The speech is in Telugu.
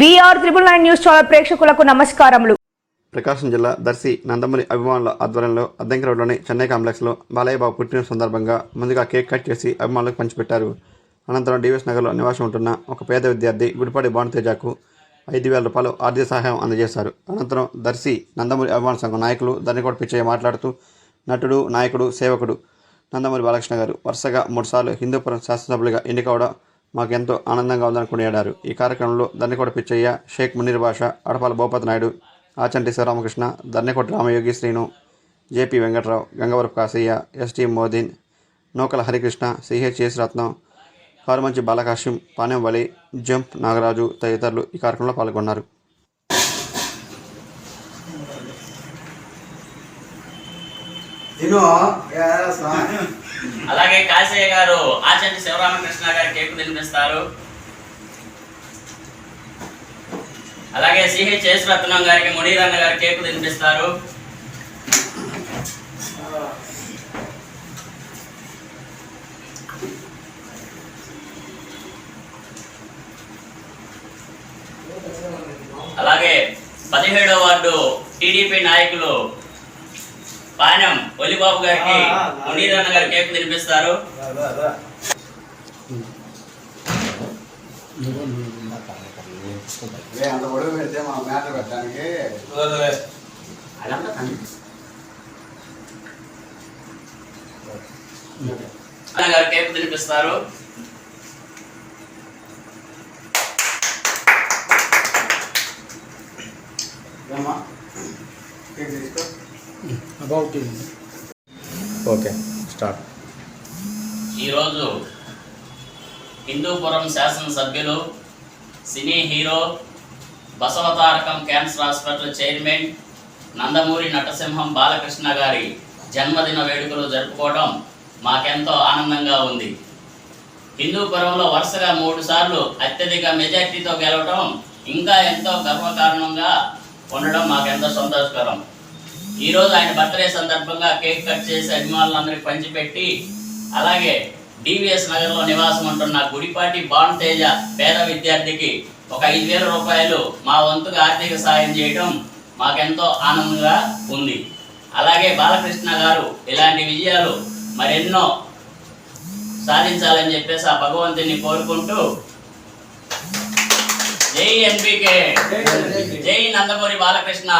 VR triple nine news channel ప్రేక్షకులకు నమస్కారములు. ప్రకాశం జిల్లా దర్శి నందమూరి అభిమానుల ఆధ్వర్యంలో అద్దంకి రోడ్లోని చెన్నై కాంప్లెక్స్లో బాలయ్యబాబు పుట్టిన సందర్భంగా ముందుగా కేక్ కట్ చేసి అభిమానులకు పంచిపెట్టారు. అనంతరం డివిఎస్ నగర్లో నివాసం ఉంటున్న ఒక పేద విద్యార్థి గుడిపాడి భానుతేజకు ఐదు వేల రూపాయలు ఆర్థిక సహాయం అందజేశారు. అనంతరం దర్శి నందమూరి అభిమాన సంఘం నాయకులు ధనికోట పిచ్చయ్య మాట్లాడుతూ నటుడు నాయకుడు సేవకుడు నందమూరి బాలకృష్ణ గారు వరుసగా మూడుసార్లు హిందూపురం శాసనసభ్యులుగా ఎన్నికవడం మాకెంతో ఆనందంగా ఉందని కొనియాడారు ఈ కార్యక్రమంలో Dannekota Pichaiah Shaik Munir Basha Adapala Bhupathi Naidu Achanti Sivaramakrishna Dannekota Ramayogi Srinu JP Venkatrao Gangavarapu Kasaiah ST Modeen Nukala Harikrishna CHS Ratnam Karumanchi Balakashyam Panem Vali jump Nagaraju తదితరులు ఈ కార్యక్రమంలో పాల్గొన్నారు. అలాగే కాశయ్య గారు ఆచంటి శివరామకృష్ణ గారి కేకు తినిపిస్తారు అలాగే సిహెచ్ రత్నం గారికి మునీరన్న గారి కేకు తినిపిస్తారు అలాగే పదిహేడో వార్డు టీడీపీ నాయకులు పాణ్యం ఒలిబాబు గారికి మునీరన్న గారి కేకు తినిపిస్తారు. అంత ఒడుగు పెడితే మా పెట్టడానికి అన్న గారు కేకు తినిపిస్తారు? కేక్ తీసుకో. ఓకే స్టార్ట్ ఈరోజు హిందూపురం శాసనసభ్యులు cine hero Basavatarakam cancer hospital chairman Nandamuri నటసింహం Balakrishna గారి జన్మదిన వేడుకలు జరుపుకోవడం మాకెంతో ఆనందంగా ఉంది. హిందూపురంలో వరుసగా మూడు సార్లు అత్యధిక మెజార్టీతో గెలవడం ఇంకా ఎంతో గర్వకారణంగా ఉండడం మాకెంతో సంతోషకరం. ఈరోజు ఆయన బర్త్డే సందర్భంగా కేక్ కట్ చేసి అభిమానులందరికీ పంచిపెట్టి అలాగే డివిఎస్ నగర్లో నివాసం ఉంటున్న గుడిపాటి భానుతేజ పేద విద్యార్థికి ఒక ఐదు వేల రూపాయలు మా వంతుగా ఆర్థిక సాయం చేయడం మాకెంతో ఆనందంగా ఉంది. అలాగే బాలకృష్ణ గారు ఇలాంటి విజయాలు మరెన్నో సాధించాలని చెప్పేసి ఆ భగవంతుని కోరుకుంటూ జై ఎన్బికే జై నందమూరి బాలకృష్ణ.